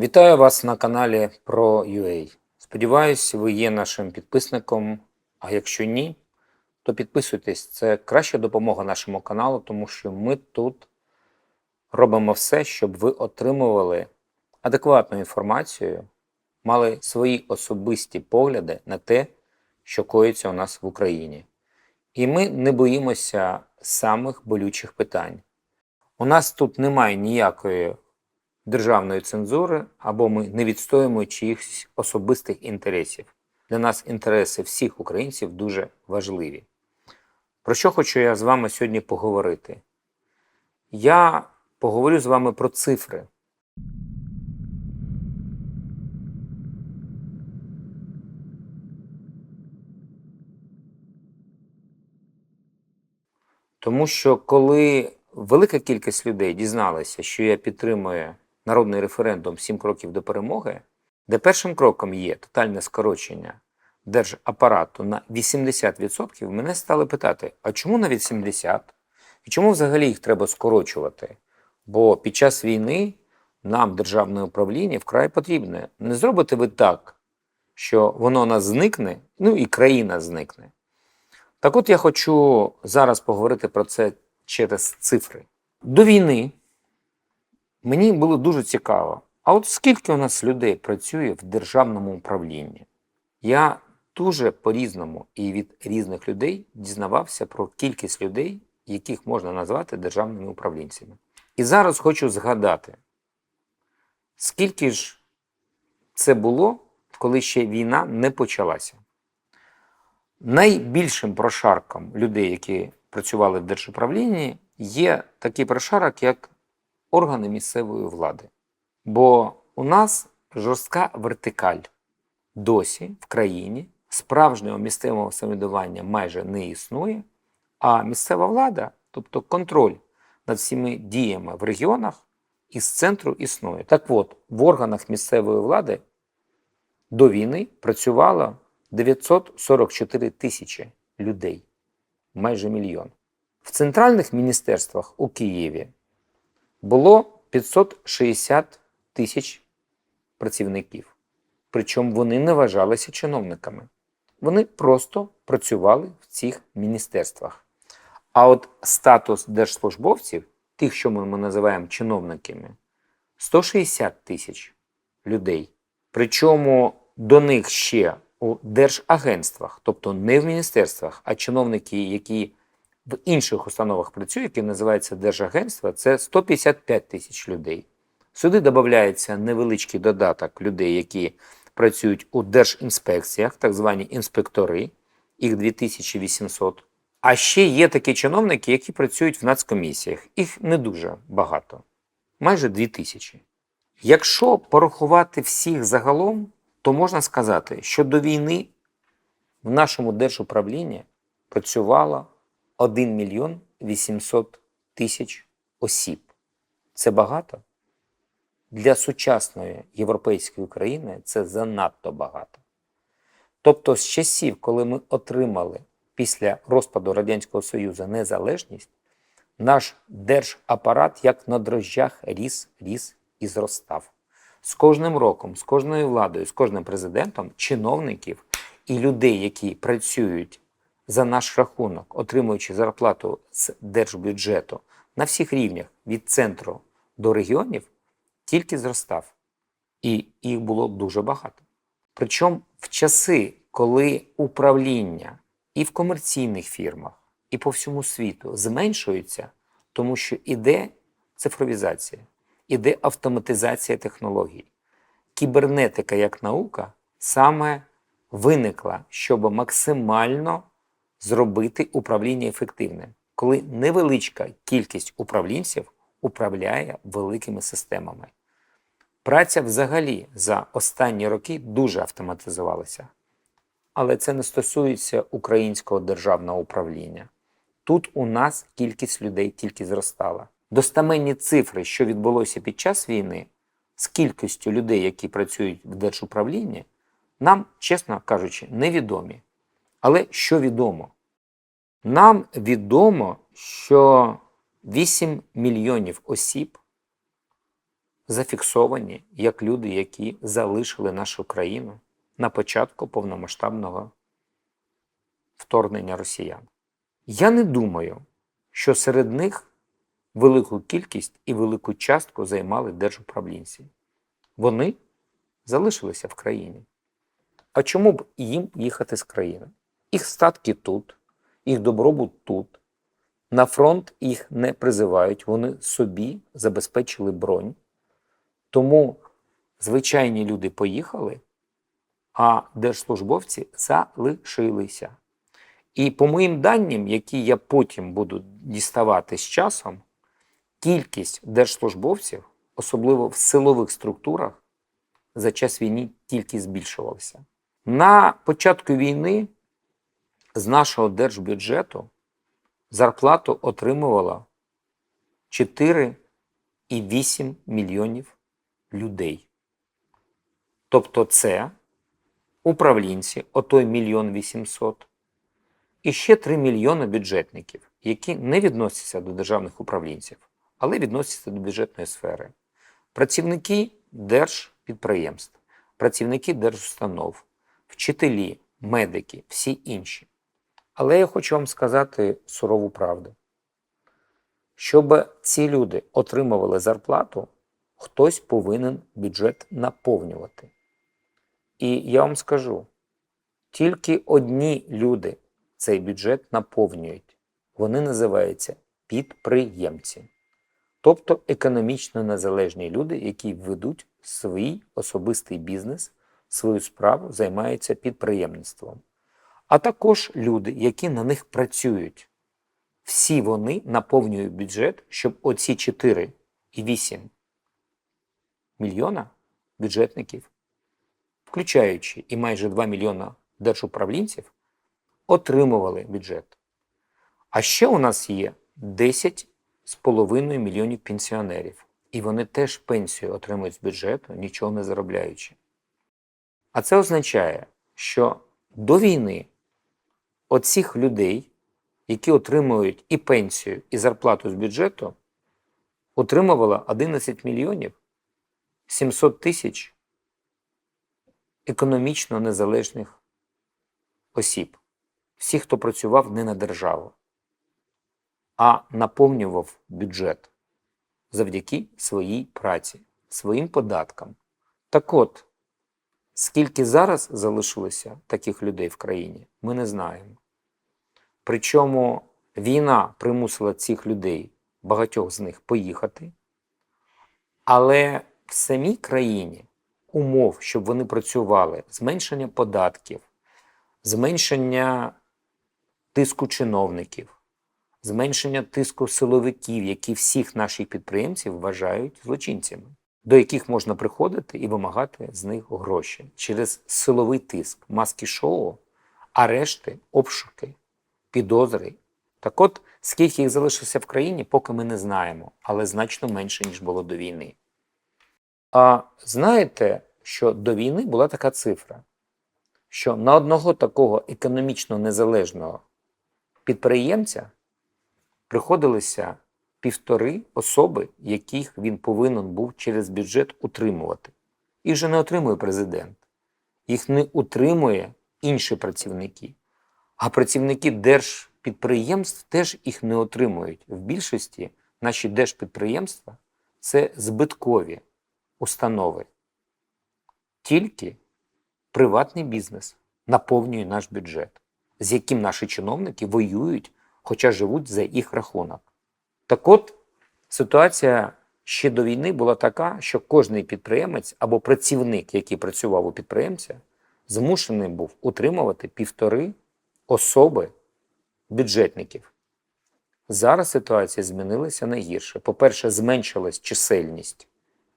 Вітаю вас на каналі про UA. Сподіваюсь, ви є нашим підписником. А якщо ні, то підписуйтесь. Це краща допомога нашому каналу, тому що ми тут робимо все, щоб ви отримували адекватну інформацію, мали свої особисті погляди на те, що коїться у нас в Україні. І ми не боїмося самих болючих питань. У нас тут немає ніякої державної цензури або ми не відстоюємо чиїхось особистих інтересів. Для нас інтереси всіх українців дуже важливі. Про що хочу я з вами сьогодні поговорити? Я поговорю з вами про цифри. Тому що коли велика кількість людей дізналася, що я підтримую народний референдум «7 кроків до перемоги, де першим кроком є тотальне скорочення держапарату на 80%, мене стали питати: а чому на 80%? І чому взагалі їх треба скорочувати? Бо під час війни нам державне управління вкрай потрібне. Не зробите ви так, що воно нас зникне, ну і країна зникне. Так от я хочу зараз поговорити про це через цифри. До війни мені було дуже цікаво. А от скільки у нас людей працює в державному управлінні? Я дуже по-різному і від різних людей дізнавався про кількість людей, яких можна назвати державними управлінцями. І зараз хочу згадати, скільки ж це було, коли ще війна не почалася. Найбільшим прошарком людей, які працювали в держуправлінні, є такий прошарок, як органи місцевої влади. Бо у нас жорстка вертикаль досі в країні справжнього місцевого самоврядування майже не існує, а місцева влада, тобто контроль над всіми діями в регіонах, із центру існує. Так от, в органах місцевої влади до війни працювало 944 тисячі людей, майже мільйон. В центральних міністерствах у Києві було 560 тисяч працівників. Причому вони не вважалися чиновниками. Вони просто працювали в цих міністерствах. А от статус держслужбовців, тих, що ми називаємо чиновниками, 160 тисяч людей. Причому до них ще у держагентствах, тобто не в міністерствах, а чиновники, які в інших установах працюють, які називаються держагентства, це 155 тисяч людей. Сюди додається невеличкий додаток людей, які працюють у держінспекціях, так звані інспектори, їх 2800. А ще є такі чиновники, які працюють в нацкомісіях. Їх не дуже багато, майже 2000. Якщо порахувати всіх загалом, то можна сказати, що до війни в нашому держуправлінні працювало 1 мільйон 800 тисяч осіб. Це багато? Для сучасної європейської країни це занадто багато. Тобто, з часів, коли ми отримали після розпаду Радянського Союзу незалежність, наш держапарат як на дрожжах ріс, ріс і зростав. З кожним роком, з кожною владою, з кожним президентом, чиновників і людей, які працюють за наш рахунок, отримуючи зарплату з держбюджету на всіх рівнях від центру до регіонів, тільки зростав. І їх було дуже багато. Причому в часи, коли управління і в комерційних фірмах, і по всьому світу зменшується, тому що іде цифровізація, іде автоматизація технологій. Кібернетика як наука саме виникла, щоб максимально зробити управління ефективним, коли невеличка кількість управлінців управляє великими системами. Праця взагалі за останні роки дуже автоматизувалася. Але це не стосується українського державного управління. Тут у нас кількість людей тільки зростала. Достаменні цифри, що відбулося під час війни, з кількістю людей, які працюють в держуправлінні, нам, чесно кажучи, невідомі. Але що відомо? Нам відомо, що 8 мільйонів осіб зафіксовані як люди, які залишили нашу країну на початку повномасштабного вторгнення росіян. Я не думаю, що серед них велику кількість і велику частку займали держуправлінці. Вони залишилися в країні. А чому б їм їхати з країни? Їх статки тут, їх добробут тут. На фронт їх не призивають, вони собі забезпечили бронь. Тому звичайні люди поїхали, а держслужбовці залишилися. І по моїм даним, які я потім буду діставати з часом, кількість держслужбовців, особливо в силових структурах, за час війни тільки збільшувалася. На початку війни з нашого держбюджету зарплату отримувало 4,8 мільйонів людей. Тобто це управлінці, отой мільйон вісімсот, і ще 3 мільйони бюджетників, які не відносяться до державних управлінців, але відносяться до бюджетної сфери. Працівники держпідприємств, працівники держустанов, вчителі, медики, всі інші. Але я хочу вам сказати сурову правду. Щоб ці люди отримували зарплату, хтось повинен бюджет наповнювати. І я вам скажу: тільки одні люди цей бюджет наповнюють. Вони називаються підприємці, тобто економічно незалежні люди, які ведуть свій особистий бізнес, свою справу, займаються підприємництвом. А також люди, які на них працюють. Всі вони наповнюють бюджет, щоб оці 4,8 мільйона бюджетників, включаючи і майже 2 мільйона держуправлінців, отримували бюджет. А ще у нас є 10,5 мільйонів пенсіонерів. І вони теж пенсію отримують з бюджету, нічого не заробляючи. А це означає, що до війни оцих людей, які отримують і пенсію, і зарплату з бюджету, отримувало 11 мільйонів 700 тисяч економічно незалежних осіб. Всі, хто працював не на державу, а наповнював бюджет завдяки своїй праці, своїм податкам. Так от, скільки зараз залишилося таких людей в країні, ми не знаємо. Причому війна примусила цих людей, багатьох з них, поїхати. Але в самій країні умов, щоб вони працювали, зменшення податків, зменшення тиску чиновників, зменшення тиску силовиків, які всіх наших підприємців вважають злочинцями, до яких можна приходити і вимагати з них гроші через силовий тиск, маски шоу, арешти, обшуки, підозри. Так от, скільки їх залишилося в країні, поки ми не знаємо, але значно менше, ніж було до війни. А знаєте, що до війни була така цифра, що на одного такого економічно незалежного підприємця приходилося півтори особи, яких він повинен був через бюджет утримувати. Їх же не отримує президент, їх не утримує інші працівники. А працівники держпідприємств теж їх не отримують. В більшості наші держпідприємства це збиткові установи. Тільки приватний бізнес наповнює наш бюджет, з яким наші чиновники воюють, хоча живуть за їх рахунок. Так от ситуація ще до війни була така, що кожний підприємець або працівник, який працював у підприємця, змушений був утримувати півтори особи бюджетників. Зараз ситуація змінилася на гірше. По-перше, зменшилась чисельність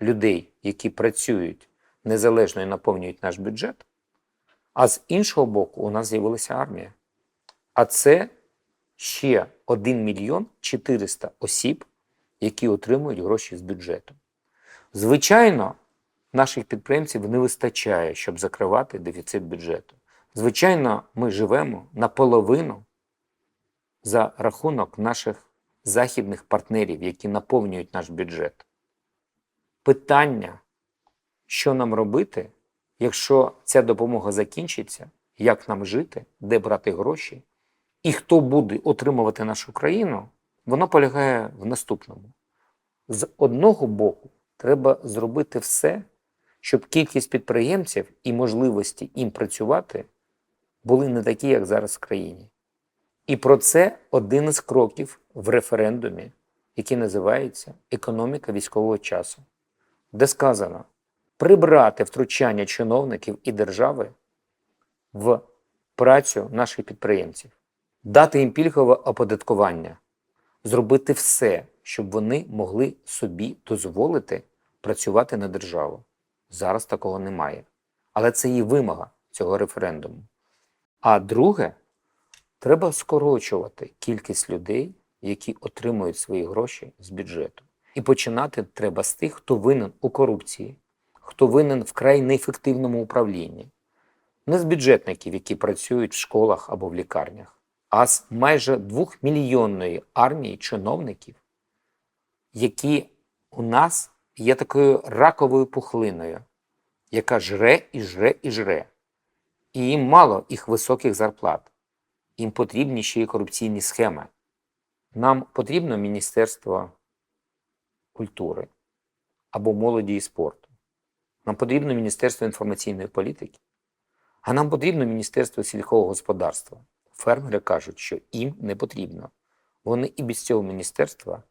людей, які працюють незалежно і наповнюють наш бюджет. А з іншого боку, у нас з'явилася армія. А це ще 1 мільйон 400 осіб, які отримують гроші з бюджету. Звичайно, наших підприємців не вистачає, щоб закривати дефіцит бюджету. Звичайно, ми живемо наполовину за рахунок наших західних партнерів, які наповнюють наш бюджет. питання, що нам робити, якщо ця допомога закінчиться, як нам жити, де брати гроші, і хто буде отримувати нашу країну, воно полягає в наступному. З одного боку, треба зробити все, щоб кількість підприємців і можливості їм працювати були не такі, як зараз в країні. І про це один із кроків в референдумі, який називається Економіка військового часу, де сказано прибрати втручання чиновників і держави в працю наших підприємців, дати їм пільгове оподаткування, зробити все, щоб вони могли собі дозволити працювати на державу. Зараз такого немає. Але це і вимога цього референдуму. А друге, треба скорочувати кількість людей, які отримують свої гроші з бюджету. І починати треба з тих, хто винен у корупції, хто винен в край неефективному управлінні. Не з бюджетників, які працюють в школах або в лікарнях, а з майже двохмільйонної армії чиновників, які у нас є такою раковою пухлиною, яка жре і жре і жре. І їм мало їх високих зарплат. Їм потрібні ще й корупційні схеми. Нам потрібно Міністерство культури або молоді і спорту. Нам потрібно Міністерство інформаційної політики, а нам потрібно Міністерство сільського господарства. Фермери кажуть, що їм не потрібно. Вони і без цього міністерства,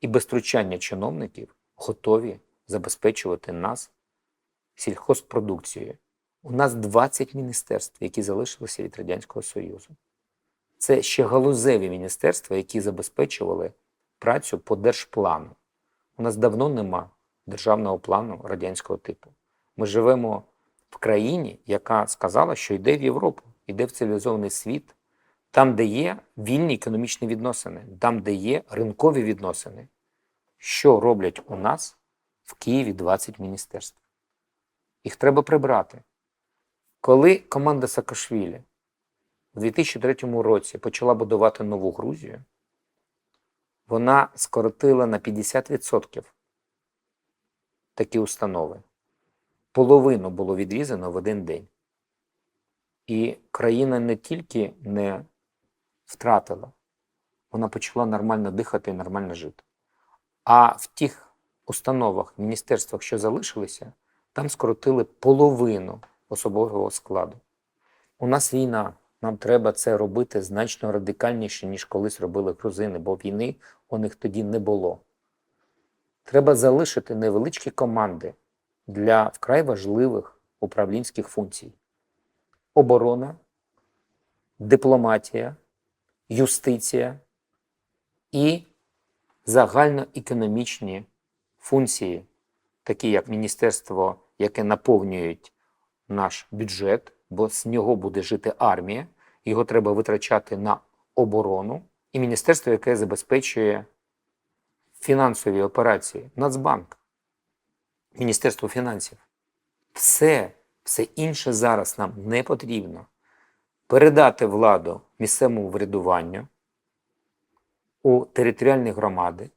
і без втручання чиновників готові забезпечувати нас сільхозпродукцією. У нас 20 міністерств, які залишилися від Радянського Союзу. Це ще галузеві міністерства, які забезпечували працю по держплану. У нас давно нема державного плану радянського типу. Ми живемо в країні, яка сказала, що йде в Європу, йде в цивілізований світ, там, де є вільні економічні відносини, там, де є ринкові відносини. Що роблять у нас в Києві 20 міністерств? Їх треба прибрати. Коли команда Саакашвілі у 2003 році почала будувати нову Грузію, вона скоротила на 50% такі установи. Половину було відрізано в один день. І країна не тільки не втратила, вона почала нормально дихати і нормально жити. А в тих установах, міністерствах, що залишилися, там скоротили половину особового складу. У нас війна, нам треба це робити значно радикальніше, ніж колись робили грузини, бо війни у них тоді не було. Треба залишити невеличкі команди для вкрай важливих управлінських функцій: оборона, дипломатія, юстиція і загальноекономічні функції, такі як міністерство, яке наповнюють наш бюджет, бо з нього буде жити армія, його треба витрачати на оборону, і міністерство, яке забезпечує фінансові операції, Нацбанк, Міністерство фінансів. Все, все інше зараз нам не потрібно. Передати владу місцевому врядуванню у територіальні громади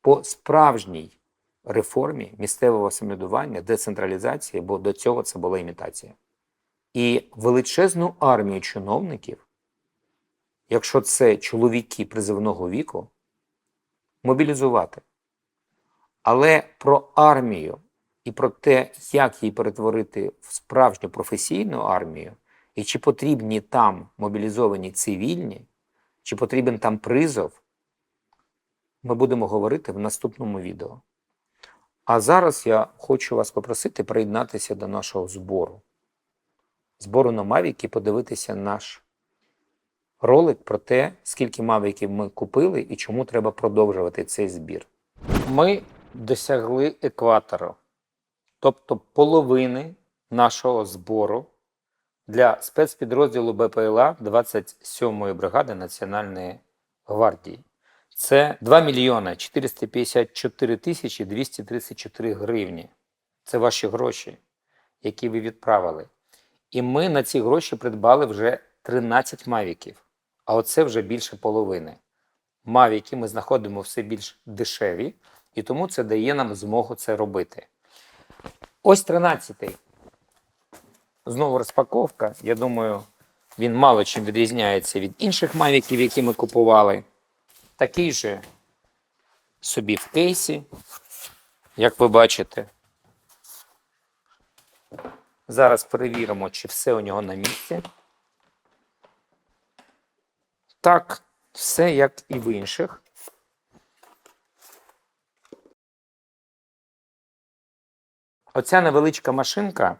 по справжній реформі місцевого самоврядування, децентралізації, бо до цього це була імітація. І величезну армію чиновників, якщо це чоловіки призивного віку, мобілізувати. Але про армію і про те, як її перетворити в справжню професійну армію, і чи потрібні там мобілізовані цивільні, чи потрібен там призов, ми будемо говорити в наступному відео. А зараз я хочу вас попросити приєднатися до нашого збору. Збору на Mavic і подивитися наш ролик про те, скільки мавіків ми купили і чому треба продовжувати цей збір. Ми досягли екватору, тобто половини нашого збору для спецпідрозділу БПЛА 27-ї бригади Національної гвардії. Це 2 мільйони 454 тисячі 234 гривні. Це ваші гроші, які ви відправили. І ми на ці гроші придбали вже 13 мавіків. А оце вже більше половини. Мавіки ми знаходимо все більш дешеві, І тому це дає нам змогу це робити. Ось 13-й. Знову розпаковка. Я думаю, він мало чим відрізняється від інших мавіків, які ми купували. Такий же собі в кейсі, як ви бачите. Зараз перевіримо, чи все у нього на місці. Так, все як і в інших. Оця невеличка машинка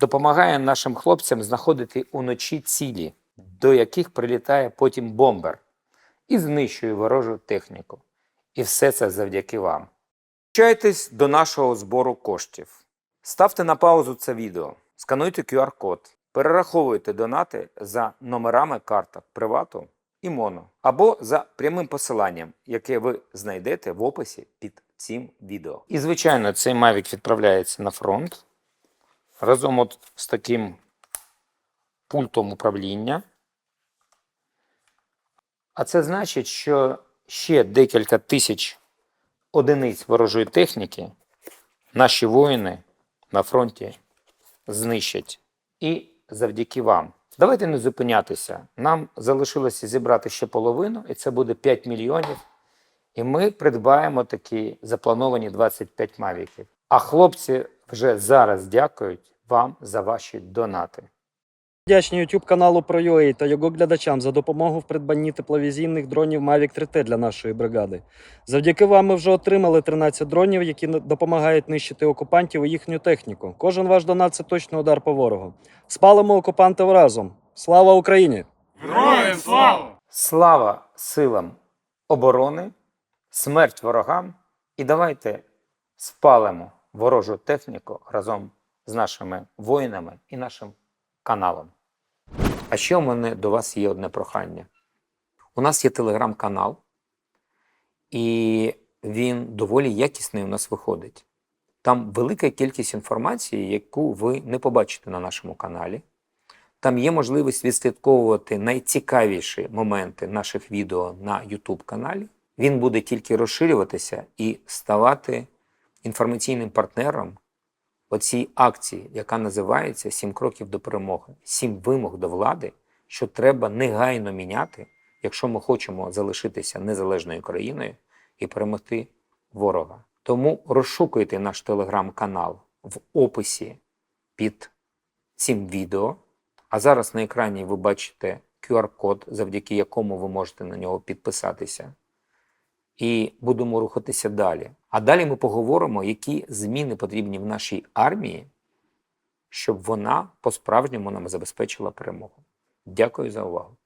допомагає нашим хлопцям знаходити уночі цілі, до яких прилітає потім бомбер і знищує ворожу техніку. І все це завдяки вам. Долучайтесь до нашого збору коштів. Ставте на паузу це відео, скануйте QR-код, перераховуйте донати за номерами карток Привату і Моно або за прямим посиланням, яке ви знайдете в описі під цим відео. І, звичайно, цей Mavic відправляється на фронт разом от з таким пультом управління. А це значить, що ще декілька тисяч одиниць ворожої техніки наші воїни на фронті знищать. І завдяки вам. Давайте не зупинятися. Нам залишилося зібрати ще половину, і це буде 5 мільйонів. І ми придбаємо такі заплановані 25 мавіків. А хлопці вже зараз дякують вам за ваші донати. Вдячні YouTube каналу ProUA та його глядачам за допомогу в придбанні тепловізійних дронів Mavic 3T для нашої бригади. Завдяки вам ми вже отримали 13 дронів, які допомагають нищити окупантів і їхню техніку. Кожен ваш донат це точно удар по ворогу. Спалимо окупантів разом. Слава Україні! Героям слава! Слава силам оборони, смерть ворогам. І давайте спалимо ворожу техніку разом з нашими воїнами і нашим каналом. А ще у мене до вас є одне прохання. У нас є телеграм-канал, і він доволі якісний у нас виходить. Там велика кількість інформації, яку ви не побачите на нашому каналі. Там є можливість відслідковувати найцікавіші моменти наших відео на YouTube каналі. Він буде тільки розширюватися і ставати інформаційним партнером оцій акції, яка називається Сім кроків до перемоги, сім вимог до влади, що треба негайно міняти, якщо ми хочемо залишитися незалежною країною і перемогти ворога. Тому розшукуйте наш телеграм-канал в описі під цим відео. А зараз на екрані ви бачите QR-код, завдяки якому ви можете на нього підписатися. І будемо рухатися далі. А далі ми поговоримо, які зміни потрібні в нашій армії, щоб вона по-справжньому нам забезпечила перемогу. Дякую за увагу.